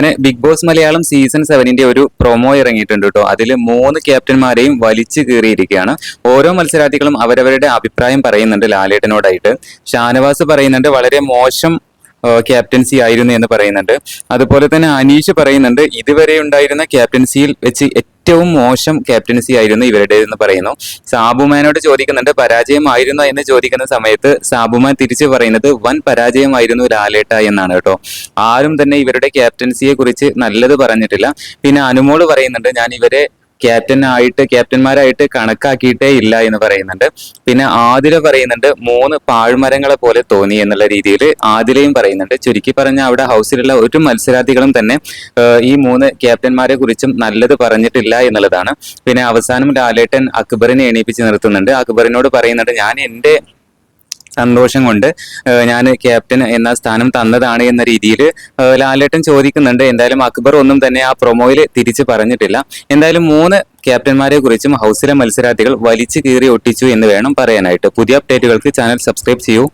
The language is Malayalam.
അങ്ങനെ ബിഗ് ബോസ് മലയാളം സീസൺ സെവനിന്റെ ഒരു പ്രൊമോ ഇറങ്ങിയിട്ടുണ്ട് കേട്ടോ അതിൽ മൂന്ന് ക്യാപ്റ്റന്മാരെയും വലിച്ചു കീറിയിരിക്കുകയാണ്. ഓരോ മത്സരാർത്ഥികളും അവരവരുടെ അഭിപ്രായം പറയുന്നുണ്ട് ലാലേട്ടനോടായിട്ട്. ഷാനവാസ് പറയുന്നുണ്ട് വളരെ മോശം ക്യാപ്റ്റൻസി ആയിരുന്നു എന്ന് പറയുന്നുണ്ട്. അതുപോലെ തന്നെ അനീഷ് പറയുന്നുണ്ട് ഇതുവരെ ഉണ്ടായിരുന്ന ക്യാപ്റ്റൻസിയിൽ വെച്ച് ഏറ്റവും മോശം ക്യാപ്റ്റൻസി ആയിരുന്നു ഇവരുടെ എന്ന് പറയുന്നു. സാബുമാനോട് ചോദിക്കുന്നുണ്ട് പരാജയമായിരുന്നോ? എന്ന് ചോദിക്കുന്ന സമയത്ത് സാബുമാൻ തിരിച്ചു പറയുന്നത് വൻ പരാജയമായിരുന്നു ലാലേട്ട എന്നാണ് കേട്ടോ. ആരും തന്നെ ഇവരുടെ ക്യാപ്റ്റൻസിയെ കുറിച്ച് നല്ലത് പറഞ്ഞിട്ടില്ല. പിന്നെ അനുമോൾ പറയുന്നുണ്ട് ഞാൻ ഇവരെ ക്യാപ്റ്റൻ ആയിട്ട് ക്യാപ്റ്റന്മാരായിട്ട് കണക്കാക്കിയിട്ടേ ഇല്ല എന്ന് പറയുന്നുണ്ട്. പിന്നെ ആതിര പറയുന്നുണ്ട് മൂന്ന് പാഴ്മരങ്ങളെ പോലെ തോന്നി എന്നുള്ള രീതിയിൽ ആതിരയും പറയുന്നുണ്ട്. ചുരുക്കി പറഞ്ഞ അവിടെ ഹൗസിലുള്ള ഒരു മത്സരാർത്ഥികളും തന്നെ ഈ മൂന്ന് ക്യാപ്റ്റന്മാരെ കുറിച്ചും നല്ലത് പറഞ്ഞിട്ടില്ല എന്നുള്ളതാണ്. പിന്നെ അവസാനം ലാലേട്ടൻ അക്ബറിനെ എണീപ്പിച്ച് നിർത്തുന്നുണ്ട്. അക്ബറിനോട് പറയുന്നുണ്ട് ഞാൻ എന്റെ സന്തോഷം കൊണ്ട് ഞാൻ ക്യാപ്റ്റൻ എന്ന സ്ഥാനം തന്നതാണ് എന്ന രീതിയിൽ ലാലേട്ടൻ ചോദിക്കുന്നുണ്ട്. എന്തായാലും അക്ബർ ഒന്നും തന്നെ ആ പ്രൊമോയിൽ തിരിച്ച് പറഞ്ഞിട്ടില്ല. എന്തായാലും മൂന്ന് ക്യാപ്റ്റന്മാരെ കുറിച്ചും ഹൗസിലെ മത്സരാർത്ഥികൾ വലിച്ചു കീറി ഒട്ടിച്ചു എന്ന് വേണം പറയാനായിട്ട്. പുതിയ അപ്ഡേറ്റുകൾക്ക് ചാനൽ സബ്സ്ക്രൈബ് ചെയ്യൂ.